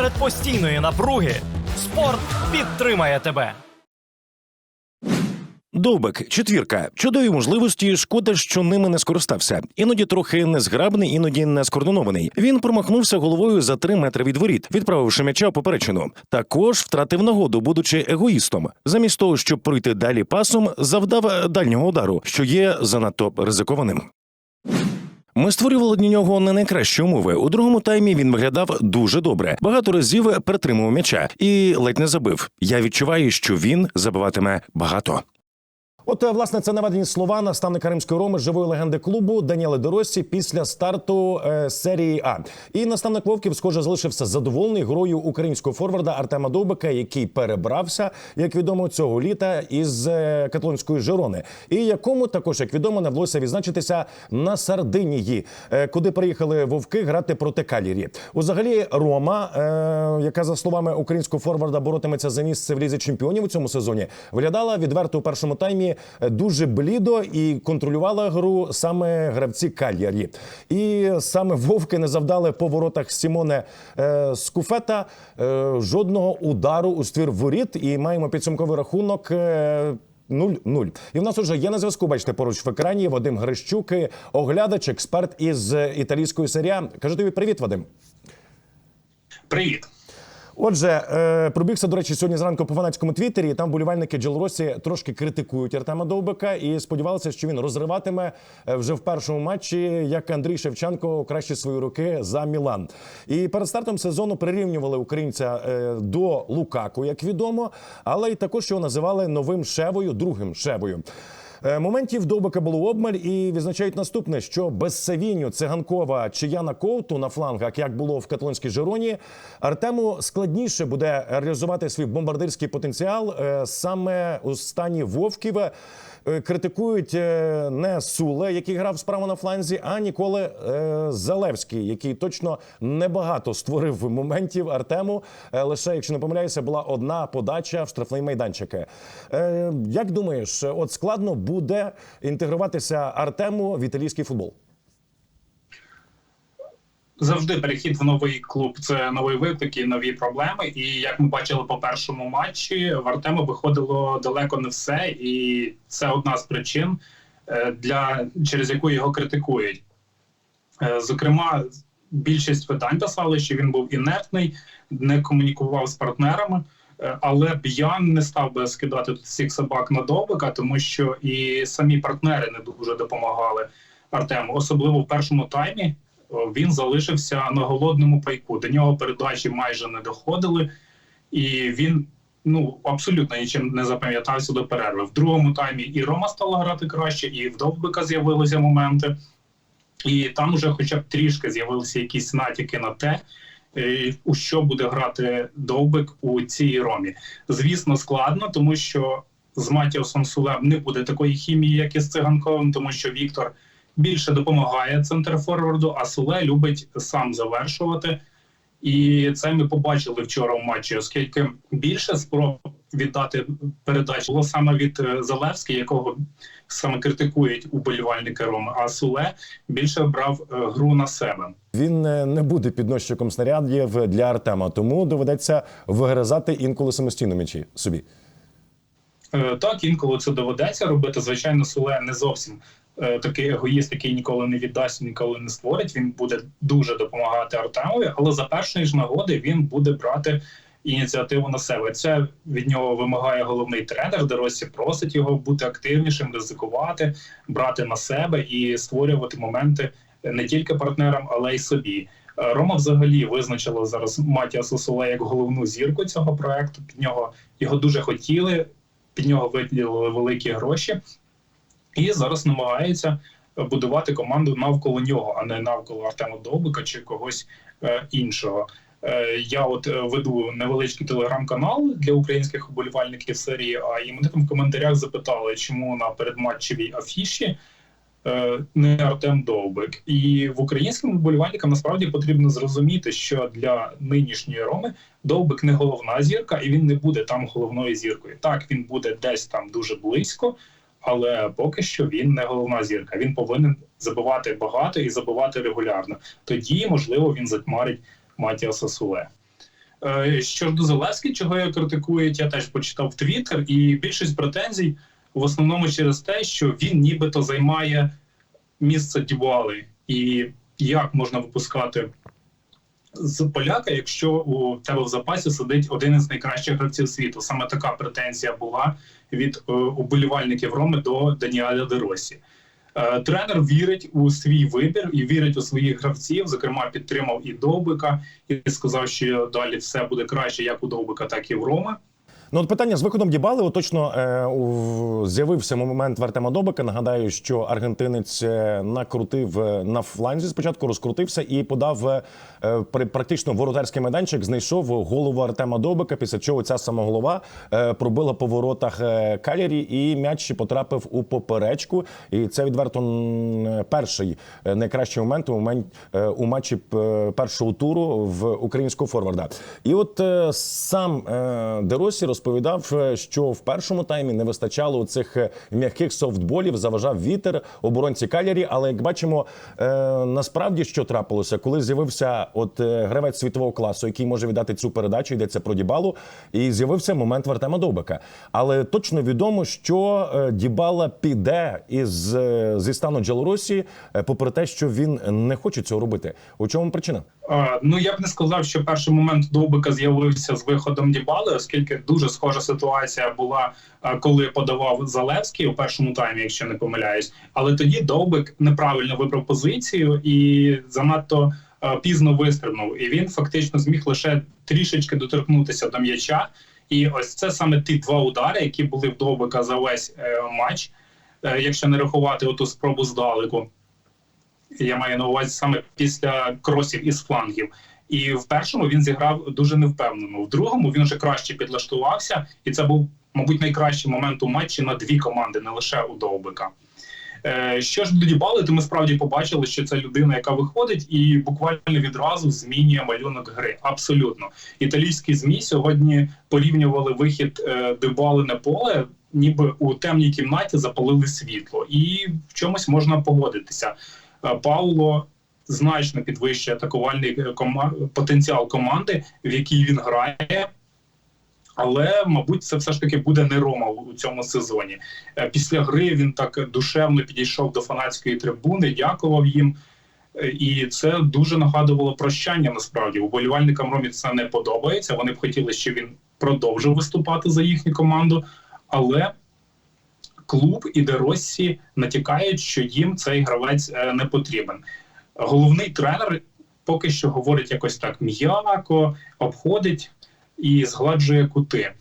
Серед постійної напруги спорт підтримає тебе. Довбик, четвірка, чудові можливості. Шкода, що ними не скористався. Іноді трохи незграбний, іноді не скоординований. Він промахнувся головою за три метри від воріт, відправивши м'яча поперечину. Також втратив нагоду, будучи егоїстом. Замість того, щоб пройти далі пасом, завдав дальнього удару, що є занадто ризикованим. Ми створювали для нього не найкращі умови. У другому таймі він виглядав дуже добре. Багато разів притримував м'яча і ледь не забив. Я відчуваю, що він забиватиме багато. От е, власне це наведені слова наставника римської роми живої легенди клубу Даніели Доросі після старту е, серії А. І наставник Вовків, схоже, залишився задоволений грою українського форварда Артема Довбика, який перебрався, як відомо, цього літа із е, каталонської Жирони, і якому також, як відомо, не вдалося відзначитися на Сардинії, е, куди приїхали вовки грати проти Калірі. Узагалі, Рома, е, яка за словами українського форварда боротиметься за місце в лізі чемпіонів у цьому сезоні, виглядала відверто у першому таймі дуже блідо і контролювала гру саме гравці Кальярі. І саме вовки не завдали по воротах Сімоне е, Скуфета е, жодного удару у ствір воріт. І маємо підсумковий рахунок. Е, 0-0. І в нас уже є на зв'язку. Бачите, поруч в екрані Вадим Грищук, оглядач, експерт із італійської серії. А. Кажу тобі привіт, Вадим. Привіт. Отже, е, пробігся, до речі, сьогодні зранку по фанатському твіттері. Там болівальники Джелросі трошки критикують Артема Довбика і сподівалися, що він розриватиме е, вже в першому матчі, як Андрій Шевченко кращі свої руки за Мілан. І перед стартом сезону прирівнювали українця е, до Лукаку, як відомо, але й також його називали новим шевою, другим шевою. Е, Моментів Довбика було обмаль і відзначають наступне: що без Савіню, Циганкова чи Яна Ковту на флангах, як було в каталонській Жероні, Артему складніше буде реалізувати свій бомбардирський потенціал е, саме у стані Вовків. Е, Критикують е, не Суле, який грав справа на фланзі, а Ніколи е, Залевський, який точно небагато створив моментів Артему. Лише, якщо не помиляюся, була одна подача в штрафний майданчик. Як думаєш, от складно буде інтегруватися Артему в італійський футбол? Завжди перехід в новий клуб це новий виклик і нові проблеми. І як ми бачили по першому матчі, в Артема виходило далеко не все, і це одна з причин, е, для через яку його критикують. Е, Зокрема, більшість видань писали, що він був інертний, не комунікував з партнерами. Е, Але б я не став би скидати всіх собак на довбика, тому що і самі партнери не дуже допомагали Артему, особливо в першому таймі. Він залишився на голодному пайку. До нього передачі майже не доходили, і він ну абсолютно нічим не запам'ятався до перерви. В другому таймі і Рома стала грати краще, і в Довбика з'явилися моменти. І там уже, хоча б трішки, з'явилися якісь натяки на те, е, у що буде грати Довбик у цій ромі. Звісно, складно, тому що з Матіосом Сулем не буде такої хімії, як і з циганковим, тому що Віктор більше допомагає центрфорварду, а Суле любить сам завершувати. І це ми побачили вчора в матчі, оскільки більше спроб віддати передачу було саме від е, Залевського, якого саме критикують уболівальники Роми, а Суле більше брав е, гру на себе. Він е, не буде підносчиком снарядів для Артема, тому доведеться вигризати інколи самостійно м'ячі собі. Так, інколи це доведеться робити. Звичайно, Суле не зовсім такий егоїст, який ніколи не віддасть, ніколи не створить. Він буде дуже допомагати Артемові, але за першої ж нагоди він буде брати ініціативу на себе. Це від нього вимагає головний тренер. Доросі просить його бути активнішим, ризикувати, брати на себе і створювати моменти не тільки партнерам, але й собі. Е, Рома взагалі визначила зараз Матіаса Суле як головну зірку цього проекту. Під нього його дуже хотіли, під нього виділили великі гроші, і зараз намагається будувати команду навколо нього, а не навколо Артема Довбика чи когось е, іншого. Е, я от е, веду невеличкий телеграм-канал для українських вболівальників серії. А і мене там в коментарях запитали, чому на передматчевій афіші е, не Артем Довбик. І в українським вболівальникам насправді потрібно зрозуміти, що для нинішньої Роми Довбик не головна зірка, і він не буде там головною зіркою. Так, він буде десь там дуже близько, але поки що він не головна зірка. Він повинен забивати багато і забивати регулярно. Тоді, можливо, він затьмарить Матіаса Суле. Е, Що ж до Зелевський, чого я критикують, я теж почитав Твіттер, і більшість претензій в основному через те, що він нібито займає місце Дібали. І як можна випускати з поляка, якщо у тебе в запасі сидить один із найкращих гравців світу? Саме така претензія була від е, уболівальників Роми до Даніеля Деросі. Е, Тренер вірить у свій вибір і вірить у своїх гравців. Зокрема, підтримав і Довбика, і сказав, що далі все буде краще як у Довбика, так і в Роми. Ну, от питання з виходом Дібали, от точно е, з'явився момент в Артема Добика. Нагадаю, що аргентинець е, накрутив е, на фланзі. Спочатку розкрутився і подав е, при практично воротарський майданчик. Знайшов голову Артема Добика. Після чого ця сама голова е, пробила по воротах е, Калярі, і м'яч потрапив у поперечку. І це відверто перший е, найкращий момент у момент е, у матчі е, першого туру в українського форварда. І от е, сам е, Деросі розповідав, е, що в першому таймі не вистачало цих м'яких софтболів, заважав вітер оборонці Калярі. Але як бачимо, е, насправді що трапилося, коли з'явився от е, гравець світового класу, який може віддати цю передачу, йдеться про Дібалу, і з'явився момент в Артема Довбика. Але точно відомо, що е, Дібала піде із е, зі стану Джелоросі, е, попри те, що він не хоче цього робити. У чому причина? Е, Ну я б не сказав, що перший момент Довбика з'явився з виходом Дібали, оскільки дуже схожа ситуація була, е, коли подавав Залевський у першому таймі, якщо не помиляюсь. Але тоді Довбик неправильно вибрав позицію і занадто е, пізно вистрибнув. І він фактично зміг лише трішечки доторкнутися до м'яча. І ось це саме ті два удари, які були в Довбика за весь е, матч, якщо не рахувати оту спробу здалеку. Я маю на увазі саме після кросів із флангів. І в першому він зіграв дуже невпевнено. В другому він вже краще підлаштувався, і це був, мабуть, найкращий момент у матчі на дві команди, не лише у Довбика. Е, що ж до Дібали, то ми справді побачили, що це людина, яка виходить і буквально відразу змінює малюнок гри. Абсолютно, італійські змі сьогодні порівнювали вихід е, Дібали на поле, ніби у темній кімнаті запалили світло, і в чомусь можна погодитися. Е, Пауло значно підвищує атакувальний е, потенціал команди, в якій він грає. Але, мабуть, це все ж таки буде не Рома у цьому сезоні. Е, Після гри він так душевно підійшов до фанатської трибуни, дякував їм. Е, І це дуже нагадувало прощання. Насправді уболівальникам Ромі це не подобається. Вони б хотіли, щоб він продовжив виступати за їхню команду, але клуб і Деросі натякають, що їм цей гравець не потрібен. Головний тренер поки що говорить якось так м'яко, обходить і згладжує кути.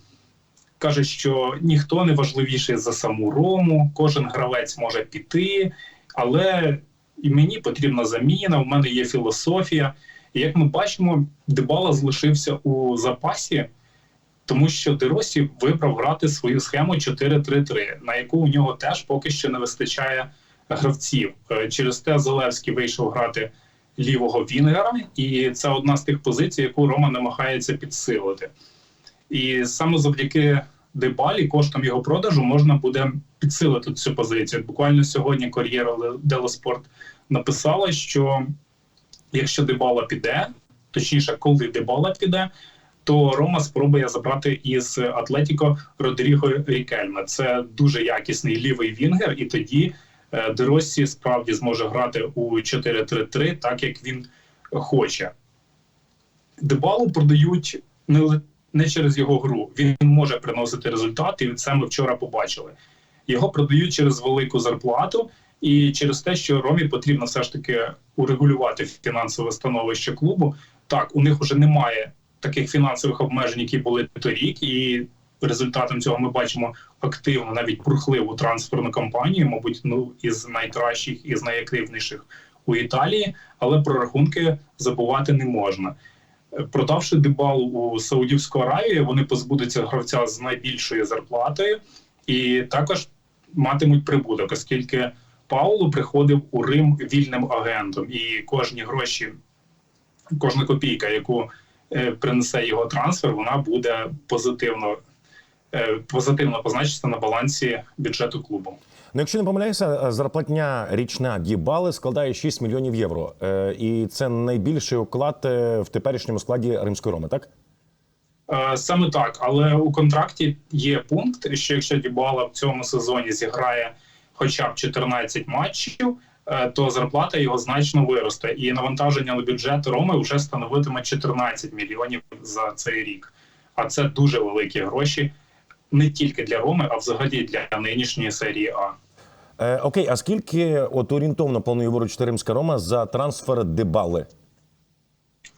Каже, що ніхто не важливіший за саму рому, кожен гравець може піти, але і мені потрібна заміна. У мене є філософія. І як ми бачимо, Дебала залишився у запасі, тому що Деросі вибрав грати свою схему 4-3-3, на яку у нього теж поки що не вистачає гравців. Е, Через те Зелевський вийшов грати лівого Вінгера, і це одна з тих позицій, яку Рома намагається підсилити. І саме завдяки Дебалі, коштом його продажу, можна буде підсилити цю позицію. Буквально сьогодні Кор'єра Дело Спорт написала, що якщо Дебала піде, точніше, коли Дебала піде, то Рома спробує забрати із Атлетіко Родріго Рікельме. Це дуже якісний лівий вінгер, і тоді Деросі справді зможе грати у 4-3-3, так як він хоче. Дебалу продають не, не через його гру. Він може приносити результати, і це ми вчора побачили. Його продають через велику зарплату і через те, що Ромі потрібно все ж таки урегулювати фінансове становище клубу. Так, у них вже немає таких фінансових обмежень, які були торік, і результатом цього ми бачимо активну, навіть бурхливу трансферну кампанію, мабуть, ну із найкращих із найактивніших у Італії, але про рахунки забувати не можна. Продавши Дебалу у Саудівську Аравію, вони позбудуться гравця з найбільшою зарплатою і також матимуть прибуток, оскільки Пауло приходив у Рим вільним агентом, і кожні гроші, кожна копійка, яку е, принесе його трансфер, вона буде позитивно, позитивно позначитися на балансі бюджету клубу. Ну, якщо не помиляюся, е, зарплатня річна Дібали складає 6 мільйонів євро. Е, І це найбільший оклад е, в теперішньому складі римської роми, так? Е, Саме так, але у контракті є пункт, що якщо Дібала в цьому сезоні зіграє хоча б 14 матчів, е, то зарплата його значно виросте, і навантаження на бюджет Роми вже становитиме 14 мільйонів за цей рік. А це дуже великі гроші не тільки для Роми, а взагалі для нинішньої серії А. Е, окей, а скільки от орієнтовно планує виручити римська Рома за трансфер Дебали?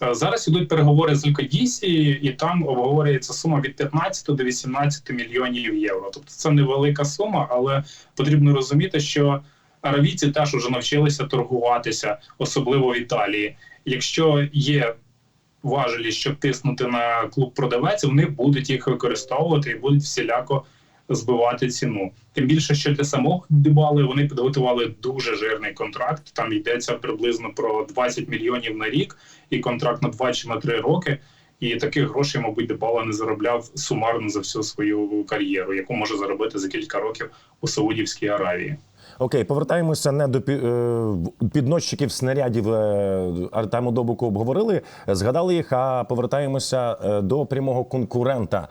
Е, Зараз ідуть переговори з Лікодісі, і там обговорюється сума від 15 до 18 мільйонів євро. Тобто це невелика сума, але потрібно розуміти, що аравійці теж уже навчилися торгуватися, особливо в Італії. Якщо є важелі, щоб тиснути на клуб продавець, вони будуть їх використовувати і будуть всіляко збивати ціну. Тим більше, що для самого Дебали вони підготували дуже жирний контракт. Там йдеться приблизно про 20 мільйонів на рік і контракт на 2 чи на 3 роки. І таких грошей, мабуть, Дебала не заробляв сумарно за всю свою кар'єру, яку може заробити за кілька років у Саудівській Аравії. Окей, повертаємося не до е, підносчиків снарядів е, Артему Добуку обговорили, згадали їх, а повертаємося е, до прямого конкурента,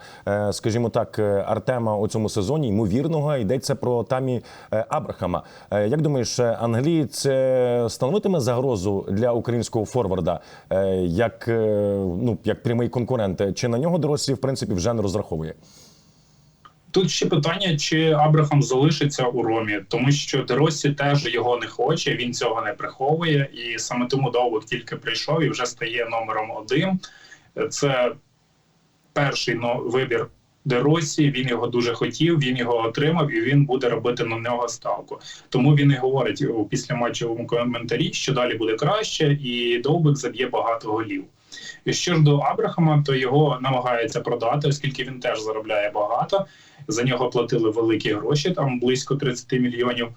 скажімо так, Артема у цьому сезоні. Ймовірного йдеться про Тамі Абрахама. Як думаєш, е, англієць е, становитиме загрозу для українського форварда як, ну, як прямий конкурент? Чи на нього дорослі в принципі вже не розраховує? Тут ще питання, чи Абрахам залишиться у Ромі, тому що Деросі теж його не хоче, він цього не приховує, і саме тому Довбик тільки прийшов і вже стає номером один. Це перший вибір Деросі. Він його дуже хотів, він його отримав, і він буде робити на нього ставку. Тому він і говорить у післяматчевому коментарі, що далі буде краще, і Довбик заб'є багато голів. Що ж до Абрахама, то його намагаються продати, оскільки він теж заробляє багато. За нього платили великі гроші, там близько 30 мільйонів.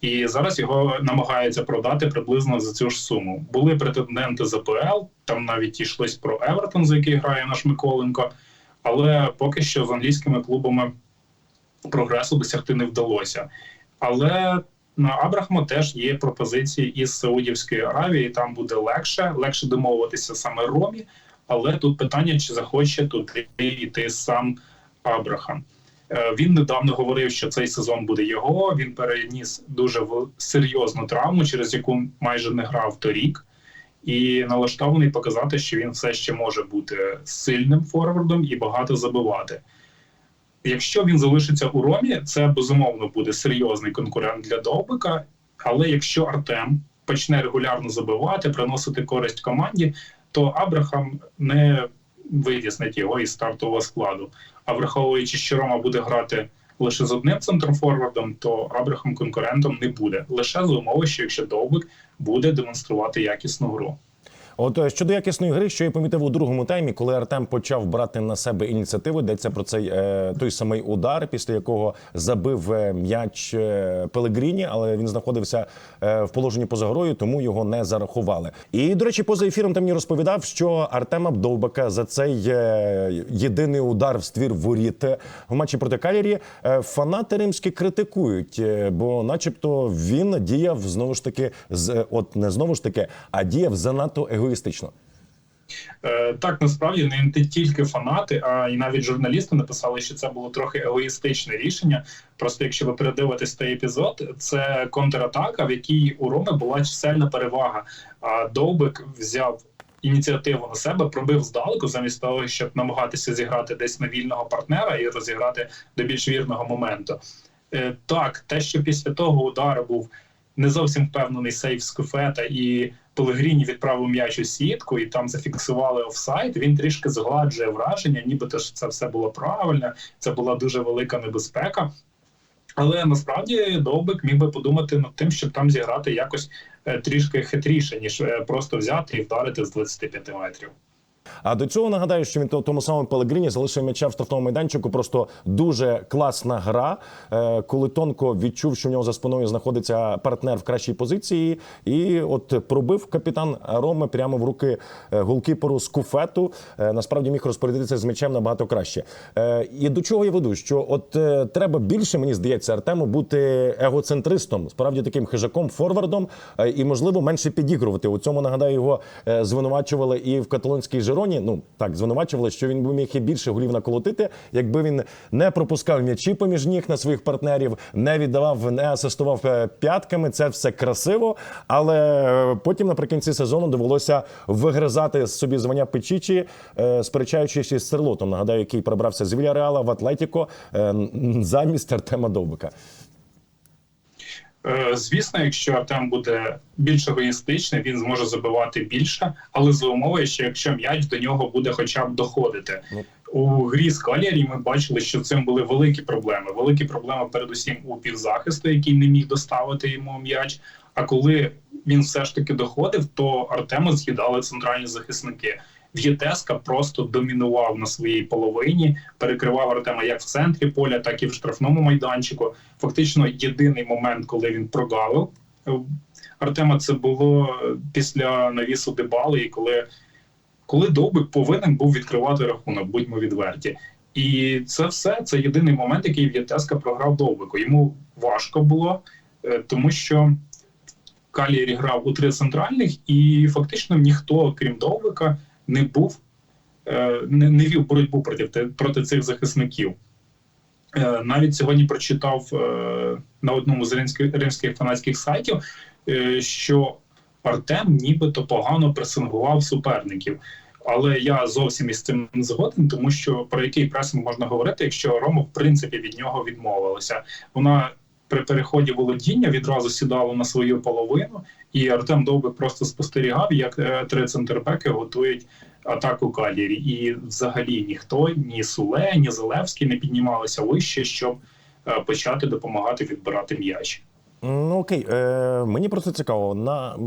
І зараз його намагаються продати приблизно за цю ж суму. Були претенденти з АПЛ, там навіть йшлось про Евертон, за який грає наш Миколенко. Але поки що з англійськими клубами прогресу досягти не вдалося. Але на Абрахама теж є пропозиції із Саудівської Аравії. Там буде легше, легше домовитися саме Ромі. Але тут питання, чи захоче туди йти сам Абрахам. Е, Він недавно говорив, що цей сезон буде його. Він переніс дуже серйозну травму, через яку майже не грав торік, і налаштований показати, що він все ще може бути сильним форвардом і багато забивати. Якщо він залишиться у Ромі, це безумовно буде серйозний конкурент для Довбика. Але якщо Артем почне регулярно забивати, приносити користь команді, то Абрахам не витіснить його із стартового складу. А враховуючи, що Рома буде грати лише з одним центрфорвардом, то Абрахам конкурентом не буде. Лише за умови, що якщо Довбик буде демонструвати якісну гру. От е, щодо якісної гри, що я помітив у другому таймі, коли Артем почав брати на себе ініціативу, йдеться про цей е, той самий удар, після якого забив е, м'яч Пелегріні, але він знаходився в положенні поза грою, тому його не зарахували. І до речі, поза ефіром ти мені розповідав, що Артема Довбака за цей єдиний удар в ствір воріт в матчі проти Калірі фанати римські критикують, бо, начебто, він діяв знову ж таки з от не знову ж таки, а діяв занадто егоїстично. Е, так насправді не тільки фанати, а й навіть журналісти написали, що це було трохи егоїстичне рішення. Просто якщо ви передивитесь той епізод, це контратака, в якій у Роми була чисельна перевага. А Довбик взяв ініціативу на себе, пробив здалеку, замість того, щоб намагатися зіграти десь на вільного партнера і розіграти до більш вірного моменту. Е, так, те, що після того удару був не зовсім впевнений сейф з куфета і Пелегріні відправив м'яч у сітку, і там зафіксували офсайд. Він трішки згладжує враження, нібито що це все було правильно, це була дуже велика небезпека. Але насправді Довбик міг би подумати над тим, щоб там зіграти якось е, трішки хитріше, ніж е, просто взяти і вдарити з 25 метрів. А до цього нагадаю, що він то- тому самому Пелегріні залишив м'яча в штрафному майданчику. Просто дуже класна гра, е, коли тонко відчув, що в нього за спиною знаходиться партнер в кращій позиції, і от пробив капітан Роми прямо в руки е, голкіперу з куфету. Е, Насправді міг розпорядитися з м'ячем набагато краще. І до чого я веду? Що от треба більше, мені здається, Артему бути егоцентристом, справді таким хижаком, форвардом, і можливо менше підігрувати. У цьому нагадаю його звинувачували і в каталонській Жироні. Обороні. Ну так звинувачували, що він би міг і більше голів наколотити, якби він не пропускав м'ячі поміж ніг на своїх партнерів, не віддавав, не асистував е, п'ятками. Це все красиво. Але е, потім наприкінці сезону довелося вигризати собі звання Печічі, е, сперечаючись із Серлотом. Нагадаю, який перебрався з Вільяреала в Атлетіко замість Артема Довбика. Е, Звісно, якщо Артем буде більш егоїстичний, він зможе забивати більше, але за умови, що якщо м'яч до нього буде хоча б доходити. Ну. У грі з Калярі ми бачили, що цим були великі проблеми. Великі проблеми, передусім, у півзахисту, який не міг доставити йому м'яч. А коли він все ж таки доходив, то Артема з'їдали центральні захисники. В'єтеска просто домінував на своїй половині, перекривав Артема як в центрі поля, так і в штрафному майданчику. Фактично, єдиний момент, коли він прогавив е, Артема, це було е, після навісу Дебали, і коли, коли Довбик повинен був відкривати рахунок, будьмо відверті. І це все це єдиний момент, який В'єтеска програв Довбику. Йому важко було, е, тому що Калірі грав у три центральних, і фактично ніхто, крім Довбика, не був е, не, не вів боротьбу проти, проти цих захисників. Е, Навіть сьогодні прочитав е, на одному з римських, римських фанатських сайтів, що Артем нібито погано пресингував суперників. Але я зовсім із цим не згоден, тому що про який пресинг можна говорити, якщо Рома в принципі від нього відмовилася. Вона при переході володіння відразу сідало на свою половину, і Артем Довбик просто спостерігав, як е, три центрбеки готують атаку Калірі. І взагалі ніхто, ні Суле, ні Зелевський не піднімалися вище, щоб е, почати допомагати відбирати м'яч. Ну окей, е, мені просто цікаво. На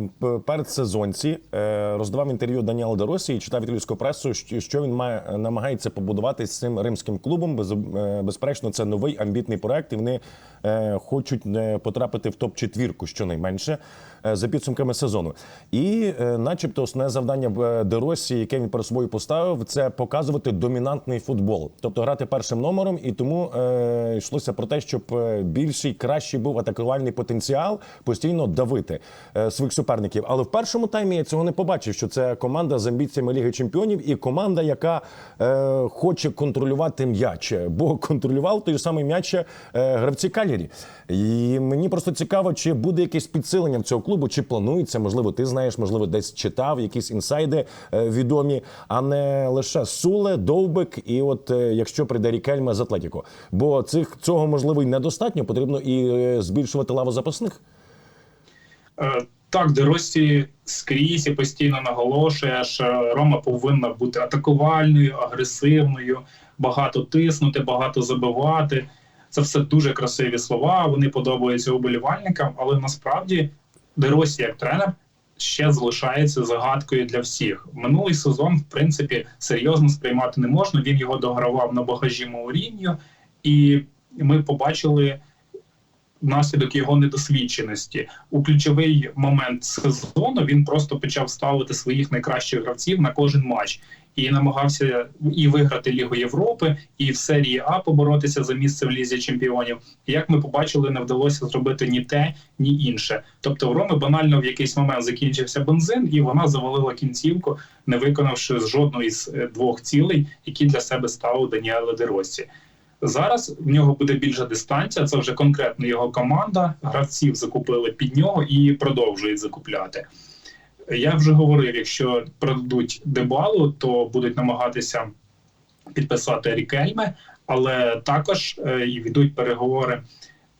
передсезонці е, роздавав інтерв'ю Даніел Деросі і читав італійську пресу, що, він має намагається побудувати з цим римським клубом. Без, е, безперечно, це новий амбітний проект, і вони е, хочуть е, потрапити в топ четвірку щонайменше за підсумками сезону. І, е, начебто, основне завдання е, Деросі, яке він перед собою поставив, це показувати домінантний футбол, тобто грати першим номером. І тому е, йшлося про те, щоб е, більший, кращий був атакувальний потенціал, постійно давити е, своїх суперників. Але в першому таймі я цього не побачив. Що це команда з амбіціями Ліги Чемпіонів і команда, яка е, хоче контролювати м'яч, бо контролював той самий м'яч е, гравці Калірі. І мені просто цікаво, чи буде якесь підсилення в цього клубу, чи планується, можливо, ти знаєш, можливо, десь читав якісь інсайди е, відомі, а не лише Суле, Довбик, і от е, якщо прийде Рікельма з Атлетіко. Бо цих цього можливо й недостатньо, потрібно і е, збільшувати лаву запасних. Так, Деросі скрізь і постійно наголошує, що Рома повинна бути атакувальною, агресивною, багато тиснути, багато забивати. Це все дуже красиві слова. Вони подобаються уболівальникам, але насправді Деросі як тренер ще залишається загадкою для всіх. Минулий сезон, в принципі, серйозно сприймати не можна. Він його догравав на багажі Мауріньо, і ми побачили внаслідок його недосвідченості. У ключовий момент сезону він просто почав ставити своїх найкращих гравців на кожен матч і намагався і виграти Лігу Європи, і в серії А поборотися за місце в лізі чемпіонів. Як ми побачили, не вдалося зробити ні те, ні інше. Тобто, у Роми банально в якийсь момент закінчився бензин, і вона завалила кінцівку, не виконавши жодної з е, двох цілей, які для себе ставив Даніеле Деросі. Зараз в нього буде більша дистанція. Це вже конкретно його команда. Гравців закупили під нього і продовжують закупляти. Я вже говорив: якщо продадуть дебалу, то будуть намагатися підписати Рікельме, але також е, і ведуть переговори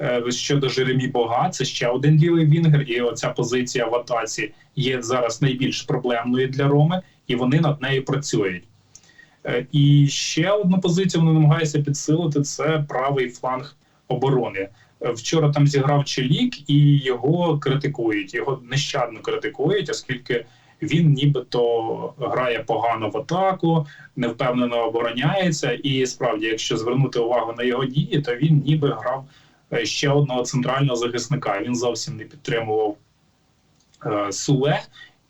е, щодо Жеремі Бога. Це ще один лівий вінгер, і оця позиція в атаці є зараз найбільш проблемною для Роми, і вони над нею працюють. Е, І ще одну позицію вони намагаються підсилити це правий фланг оборони. Вчора там зіграв Челік, і його критикують. Його нещадно критикують, оскільки він нібито грає погано в атаку, невпевнено обороняється. І справді, якщо звернути увагу на його дії, то він ніби грав е, ще одного центрального захисника. Він зовсім не підтримував е, Суле.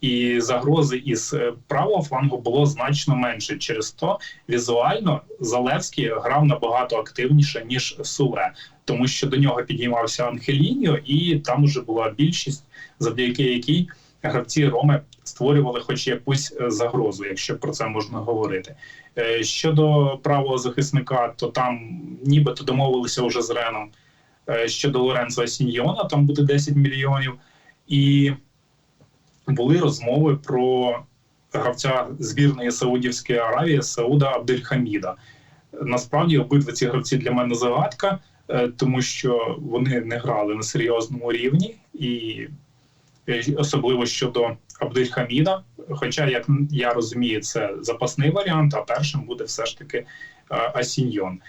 І загрози із е, правого флангу було значно менше. Через то візуально Залевський грав набагато активніше ніж Суле, тому що до нього підіймався Анхеліньо, і там уже була більшість, завдяки якій гравці Роми створювали хоч якусь е, загрозу, якщо про це можна говорити. Е, Щодо правого захисника, то там нібито домовилися вже з Реном. Е, Щодо Лоренцо Сіньйона, там буде 10 мільйонів. І були розмови про гравця збірної Саудівської Аравії Сауда Абдельхаміда. Насправді обидва ці гравці для мене загадка, тому що вони не грали на серйозному рівні, і е, особливо щодо Абдельхаміда. Хоча, як я розумію, це запасний варіант, а першим буде все ж таки е, Асіньйон.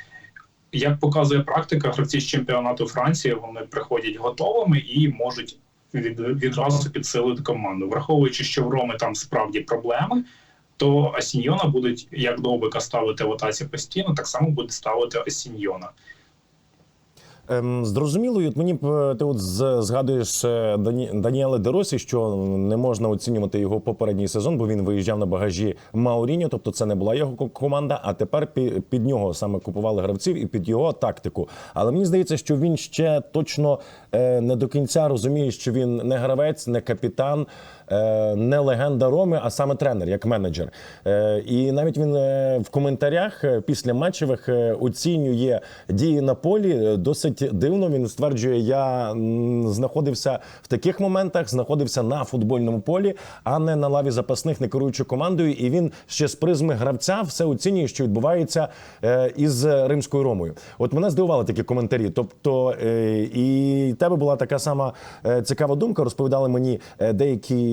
Як показує практика, гравці з чемпіонату Франції вони приходять готовими і можуть від, відразу підсилити команду. Враховуючи, що в Роми там справді проблеми, то Асіньйона будуть як довбика ставити в атаці постійно, так само буде ставити Асіньйона. Ем, зрозуміло, от мені е, ти от згадуєш е, Дані... Даніеле Деросі, що не можна оцінювати його попередній сезон, бо він виїжджав на багажі Мауріньо, тобто це не була його команда. А тепер пі- під нього саме купували гравців і під його тактику. Але мені здається, що він ще точно е, не до кінця розуміє, що він не гравець, не капітан. Е, Не легенда Роми, а саме тренер, як менеджер. Е, І навіть він е, в коментарях після матчевих оцінює дії на полі досить дивно. Він стверджує, я знаходився в таких моментах, знаходився на футбольному полі, а не на лаві запасних, не керуючи командою. І він ще з призми гравця все оцінює, що відбувається із римською ромою. От мене здивували такі коментарі. Тобто, і тебе була така сама цікава думка. Розповідали мені е,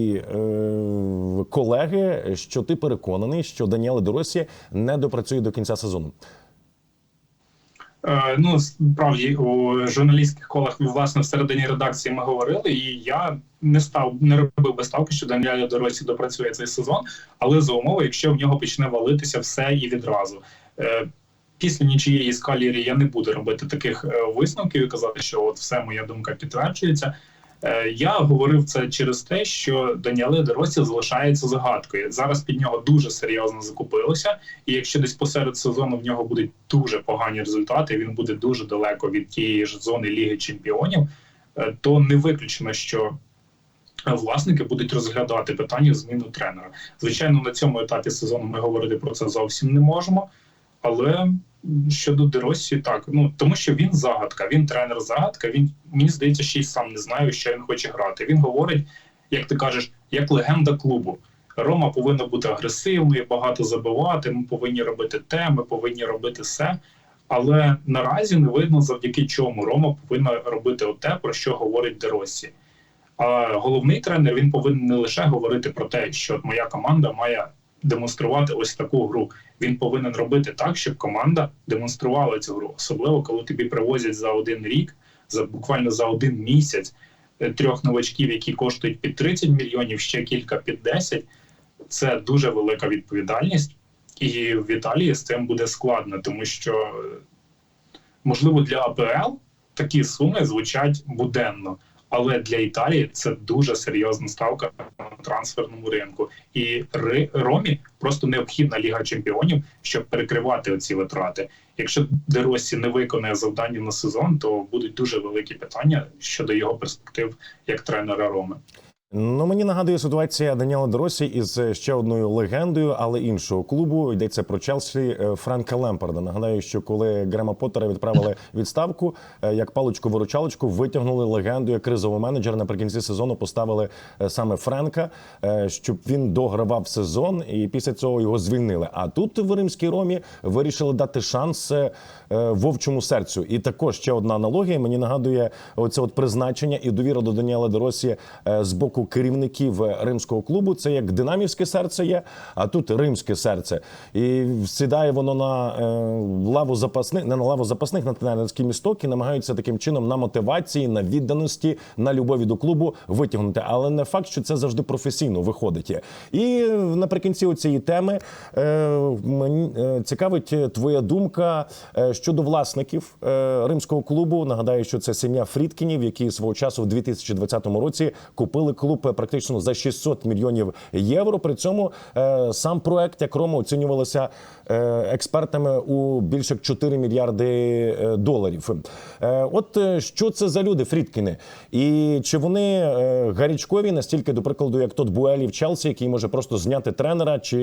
е, колеги, що ти переконаний, що Даніеле Доросі не допрацює до кінця сезону. Е, ну, справді у журналістських колах власне всередині редакції ми говорили, і я не став не робив би ставки, що Даніеля Доросі допрацює цей сезон, але за умови, якщо в нього почне валитися все і відразу. Е, Після нічиєї скалірі я не буду робити таких е, висновків і казати, що от все моя думка підтверджується. Е, Я говорив це через те, що Даніеле Доросі залишається загадкою. Зараз під нього дуже серйозно закупилося, і якщо десь посеред сезону в нього будуть дуже погані результати, він буде дуже далеко від тієї ж зони Ліги Чемпіонів, е, то не виключено, що е, власники будуть розглядати питання зміну тренера. Звичайно, на цьому етапі сезону ми говорити про це зовсім не можемо. Але щодо Деросі, так ну тому, що він загадка, він тренер загадка. Він мені здається, ще й сам не знає, що він хоче грати. Він говорить, як ти кажеш, як легенда клубу. Рома повинна бути агресивною, багато забивати. Ми повинні робити те, ми повинні робити все. Але наразі не видно завдяки чому Рома повинна робити те, про що говорить Деросі. А головний тренер він повинен не лише говорити про те, що моя команда має демонструвати ось таку гру. Він повинен робити так, щоб команда демонструвала цю гру, особливо коли тобі привозять за один рік, за буквально за один місяць е, трьох новачків, які коштують під 30 мільйонів, ще кілька під 10. Це дуже велика відповідальність, і в Італії з цим буде складно, тому що е, можливо для АПЛ такі суми звучать буденно. Але для Італії це дуже серйозна ставка на трансферному ринку, і Ромі просто необхідна ліга чемпіонів, щоб перекривати оці витрати. Якщо Деросі не виконає завдання на сезон, то будуть дуже великі питання щодо його перспектив як тренера Роми. Ну мені нагадує ситуація Даніела Доросі із ще одною легендою, але іншого клубу. Йдеться про Челсі е, Франка Лемпарда. Нагадаю, що коли Грема Поттера відправили відставку, е, як паличку виручалочку витягнули легенду як кризового менеджера. Наприкінці сезону поставили е, саме Френка, е, щоб він догравав сезон, і після цього його звільнили. А тут в римській ромі вирішили дати шанс е, е, вовчому серцю. І також ще одна аналогія. Мені нагадує оце от призначення і довіра до Даніела Доросі е, з боку керівників е, римського клубу. Це як динамівське серце є, а тут римське серце. І сідає воно на е, лаву запасних, не на лаву запасних, на тренерський місток і намагаються таким чином на мотивації, на відданості, на любові до клубу витягнути. Але не факт, що це завжди професійно виходить. І наприкінці цієї теми е, мені цікавить твоя думка щодо власників римського клубу. Нагадаю, що це сім'я Фрідкінів, які свого часу в 2020 році купили клуб. Клуб практично за 600 мільйонів євро. При цьому е, сам проект, як Рома, оцінювалося е, експертами у більше як 4 мільярди е, доларів. От що це за люди, Фрідкіни? І чи вони гарячкові настільки, до прикладу, як тот Буелі в Челсі, який може просто зняти тренера чи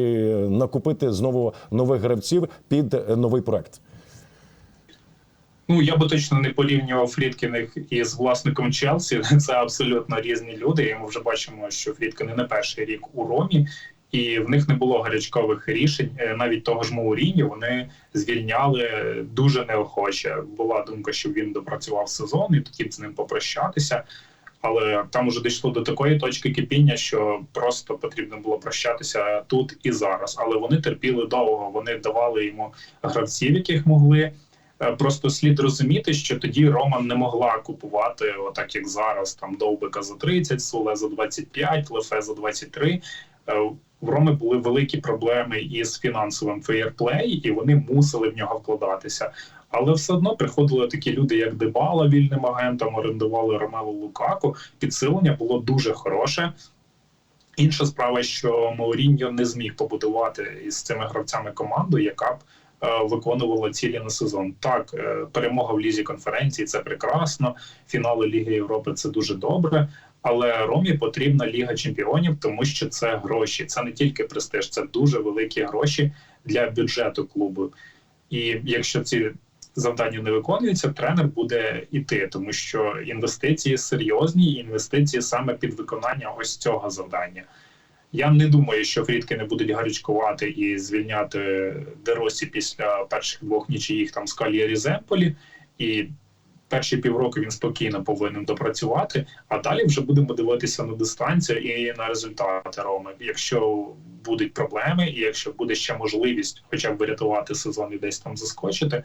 накупити знову нових гравців під новий проект? Ну я би точно не порівнював Фрідкіних із власником Челсі. Це абсолютно різні люди. І ми вже бачимо, що Фрідкіни не перший рік у Ромі, і в них не було гарячкових рішень. Е, Навіть того ж Мауріні вони звільняли дуже неохоче. Була думка, що він допрацював сезон, і б з ним попрощатися. Але там уже дійшло до такої точки кипіння, що просто потрібно було прощатися тут і зараз. Але вони терпіли довго. Вони давали йому гравців, яких могли. Е, Просто слід розуміти, що тоді Роман не могла купувати, отак як зараз, там Довбика за 30, Суле за 25, Лефе за 23. Е, В Роми були великі проблеми із фінансовим феєрплей, і вони мусили в нього вкладатися. Але все одно приходили такі люди, як Дебала вільним агентом, орендували Ромелу Лукаку. Підсилення було дуже хороше. Інша справа, що Мауріньо не зміг побудувати із цими гравцями команду, яка б е, виконувала цілі на сезон. Так, е, перемога в лізі конференції це прекрасно. Фінали Ліги Європи це дуже добре. Але Ромі потрібна Ліга Чемпіонів, тому що це гроші. Це не тільки престиж, це дуже великі гроші для бюджету клубу. І якщо ці завдання не виконуються, тренер буде іти, тому що інвестиції серйозні, інвестиції саме під виконання ось цього завдання. Я не думаю, що Фрідки не будуть гарячкувати і звільняти Деросі після перших двох нічиїх там з Калієрі Земполі. І перші півроку він спокійно повинен допрацювати. А далі вже будемо дивитися на дистанцію і на результати Роми. Якщо будуть проблеми, і якщо буде ще можливість, хоча б врятувати сезон і десь там заскочити,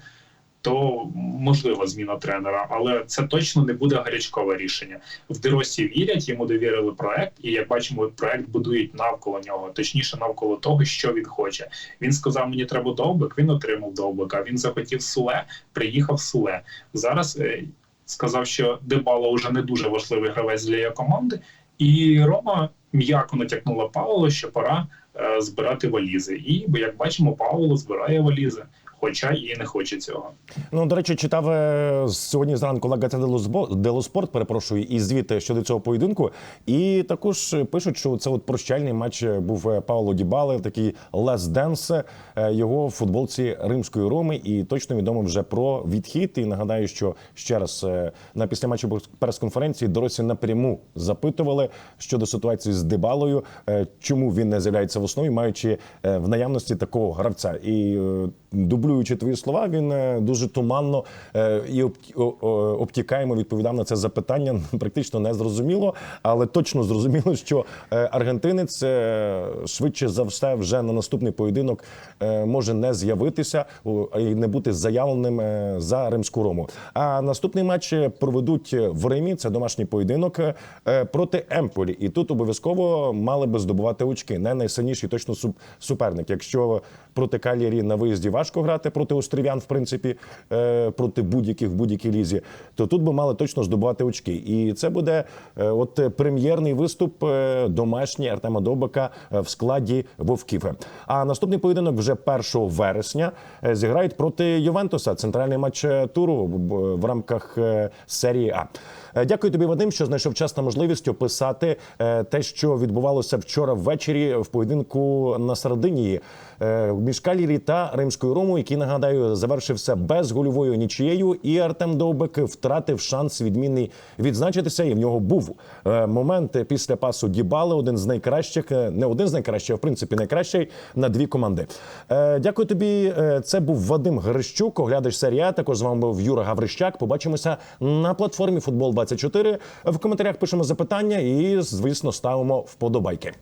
то можлива зміна тренера, але це точно не буде гарячкове рішення. В Деросі вірять, йому довірили проект, і як бачимо, проект будують навколо нього, точніше навколо того, що він хоче. Він сказав: мені треба довбик. Він отримав довбика. Він захотів суле, приїхав суле. Зараз е, сказав, що Дебало вже не дуже важливий гравець для його команди, і Рома м'яко натякнула Павло, що пора е, збирати валізи. І бо як бачимо, Павло збирає валізи. Хоча і не хоче цього. Ну, до речі, читав е, сьогодні зранку Spo- dello перепрошую, і звіт щодо цього поєдинку. І також пишуть, що це от прощальний матч був е, Пауло Дібали, такий dance е, його в футболці Римської Роми. І точно відомо вже про відхід. І нагадаю, що ще раз е, на післяматчу прес-конференції Доросі напряму запитували щодо ситуації з Дибалою, е, чому він не з'являється в основі, маючи е, в наявності такого гравця. І е, дублюючи твої слова, він е, дуже туманно е, і обтікаємо відповідав на це запитання. Практично не зрозуміло, але точно зрозуміло, що е, аргентинець швидше за все вже на наступний поєдинок може не з'явитися і не бути заявленим за римську рому. А наступний матч проведуть в Римі. Це домашній поєдинок проти Емполі. І тут обов'язково мали би здобувати очки. Не найсильніший точно суперник. Якщо проти Калірі на виїзді важко грати проти острів'ян, в принципі, е, проти будь-яких в будь-якій лізі, то тут би мали точно здобувати очки. І це буде е, от прем'єрний виступ е, домашній Артема Довбика е, в складі Вовків. А наступний поєдинок вже 1 вересня зіграють проти Ювентуса. Центральний матч туру в рамках серії А. Е, Дякую тобі, Вадим, що знайшов час та можливість описати е, те, що відбувалося вчора ввечері в поєдинку на Сардинії е, між Калірі та Римською Ромою, який нагадаю завершився безгольовою нічією. І Артем Довбик втратив шанс відмінний відзначитися. І в нього був момент після пасу Дібали, один з найкращих, не один з найкращих, а в принципі найкращий на дві команди. Дякую тобі. Це був Вадим Грищук, оглядач серія. Також з вами був Юра Гаврищак. Побачимося на платформі Футбол 24 В коментарях пишемо запитання і, звісно, ставимо вподобайки.